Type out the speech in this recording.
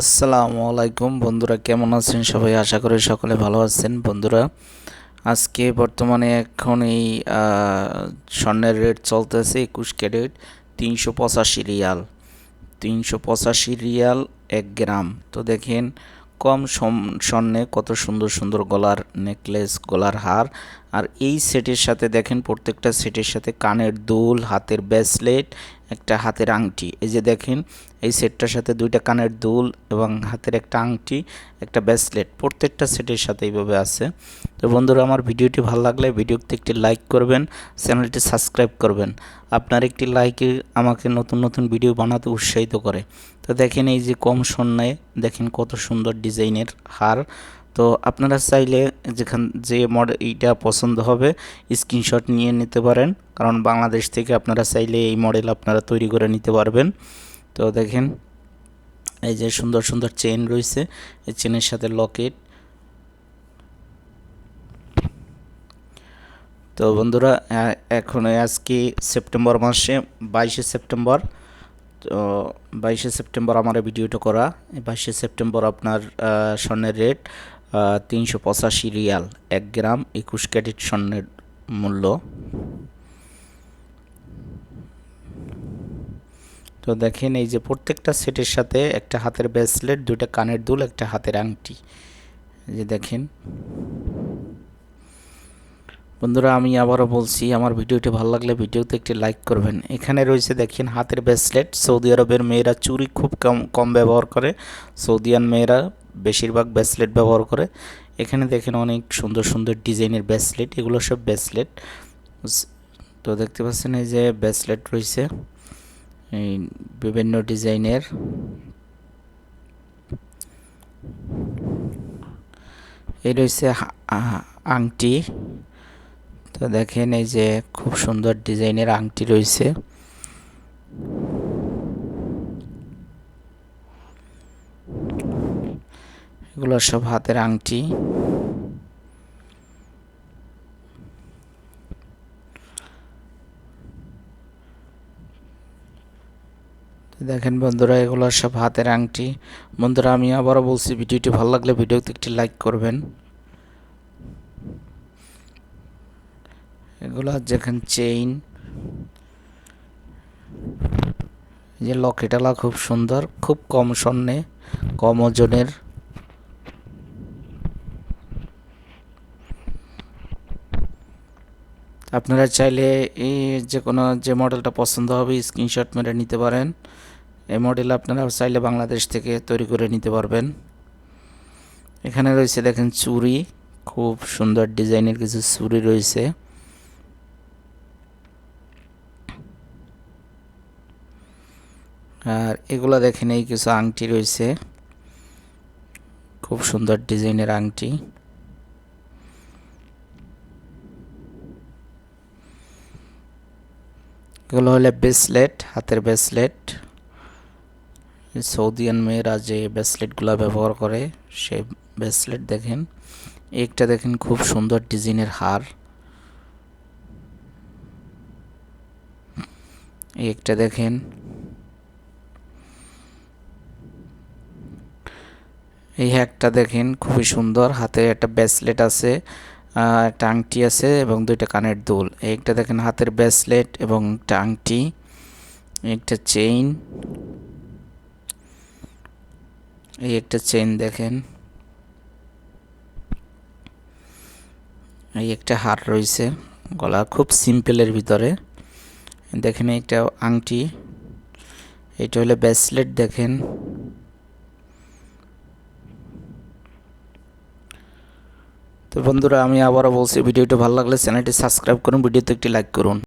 আসসালামু আলাইকুম। বন্ধুরা, কেমন আছেন সবাই? আশা করি সকলে ভালো আছেন। বন্ধুরা, আজকে বর্তমানে এখন এই স্বর্ণের রেট চলতেছে একুশ ক্যারেট তিনশো পঁচাশি রিয়াল। তিনশো পঁচাশি রিয়াল এক গ্রাম। তো দেখেন, কম স্বর্ণে কত সুন্দর সুন্দর গলার নেকলেস গলার হার। আর এই সেটের সাথে দেখেন, প্রত্যেকটা সেটের সাথে কানের দুল, হাতের ব্রেসলেট একটা হাতের আংটি। এই যে দেখেন, এই সেটটার সাথে দুইটা কানের দুল এবং হাতের একটা আংটি, একটা ব্রেসলেট প্রত্যেকটা সেটের সাথে এইভাবে আছে। তো বন্ধুরা, আমার ভিডিওটি ভালো লাগলে ভিডিওতে একটি লাইক করবেন, চ্যানেলটি সাবস্ক্রাইব করবেন। আপনার একটি লাইকে আমাকে নতুন নতুন ভিডিও বানাতে উৎসাহিত করে। তো দেখেন এই যে কম স্বর্ণে, দেখেন কত সুন্দর ডিজাইনের হার। তো আপনারা চাইলে যেখান, যে মডেল এইটা পছন্দ হবে, স্ক্রিনশট নিয়ে নিতে পারেন। কারণ বাংলাদেশ থেকে আপনারা চাইলে এই মডেল আপনারা তৈরি করে নিতে পারবেন। তো দেখেন, এই যে সুন্দর সুন্দর চেন রয়েছে। এই চেনের সাথে লকেট। তো বন্ধুরা এখন আজকে সেপ্টেম্বর মাসে, বাইশে সেপ্টেম্বর। তো বাইশে সেপ্টেম্বর আমার ভিডিওটা করা। বাইশে সেপ্টেম্বর আপনার স্বর্ণের রেট তিনশো পঁচাশি রিয়াল, এক গ্রাম একুশ ক্যারেট স্বর্ণের মূল্য। তো দেখেন এই যে প্রত্যেকটা সেটের সাথে একটা হাতের ব্রেসলেট দুইটা কানের দুল, একটা হাতের আংটি। যে দেখেন। বন্ধুরা, আমি আবারও বলছি, আমার ভিডিওটি ভালো লাগলে ভিডিওতে একটি লাইক করবেন। এখানে রয়েছে দেখেন হাতের ব্রেসলেট সৌদি আরবের মেয়েরা চুরি খুব কম কম ব্যবহার করে। সৌদিয়ান মেয়েরা বেশিরভাগ ব্রেসলেট ব্যবহার করে। এখানে দেখেন অনেক সুন্দর সুন্দর ডিজাইনের ব্রেসলেট এগুলো সব ব্রেসলেট তো দেখতে পাচ্ছেন এই যে ব্রেসলেট রয়েছে, এই বিভিন্ন ডিজাইনের। এই রয়েছে আংটি। তো দেখেন এই যে খুব সুন্দর ডিজাইনের আংটি রয়েছে। এগুলো সব হাতের আংটি। দেখেন বন্ধুরা, এগুলো সব হাতের আংটি। বন্ধুরা, আমি আবারও বলছি, ভিডিওটি ভালো লাগলে ভিডিওতে একটি লাইক করবেন। এগুলো যেখানে চেইন। যে লকেটালা খুব সুন্দর, খুব কম স্বর্ণে, কম ওজনের। আপনারা চাইলে এই যে কোনো যে মডেলটা পছন্দ হবে স্ক্রিনশট মেরে নিতে পারেন। এই মডেল আপনারা চাইলে বাংলাদেশ থেকে তৈরি করে নিতে পারবেন। এখানে রয়েছে দেখেন চুড়ি, খুব সুন্দর ডিজাইনের কিছু চুড়ি রয়েছে। আর এগুলো দেখেন এই কিছু আংটি রয়েছে। খুব সুন্দর ডিজাইনের আংটি। এগুলো হলে ব্রেসলেট হাতের ব্রেসলেট সৌদিয়ান মেয়েরা যে ব্রেসলেটগুলো ব্যবহার করে সেই ব্রেসলেট দেখেন। একটা দেখেন খুব সুন্দর ডিজাইনের হার। একটা দেখেন। এই হ্যাকটা দেখেন খুবই সুন্দর, হাতে একটা ব্রেসলেট আছে। একটা আংটি আছে এবং দুইটা কানের দুল। একটা দেখেন হাতের ব্রেসলেট এবং একটা আংটি একটা চেইন এই একটা চেইন দেখেন। এই একটা হার রয়েছে গলা খুব সিম্পলের ভিতরে। দেখেন একটা আংটি। এটা হলো ব্রেসলেট দেখেন। তো বন্ধুরা, আমি আবারও বলছি, ভিডিওটি ভালো লাগলে চ্যানেলটি সাবস্ক্রাইব করুন, ভিডিওতে একটি লাইক করুন।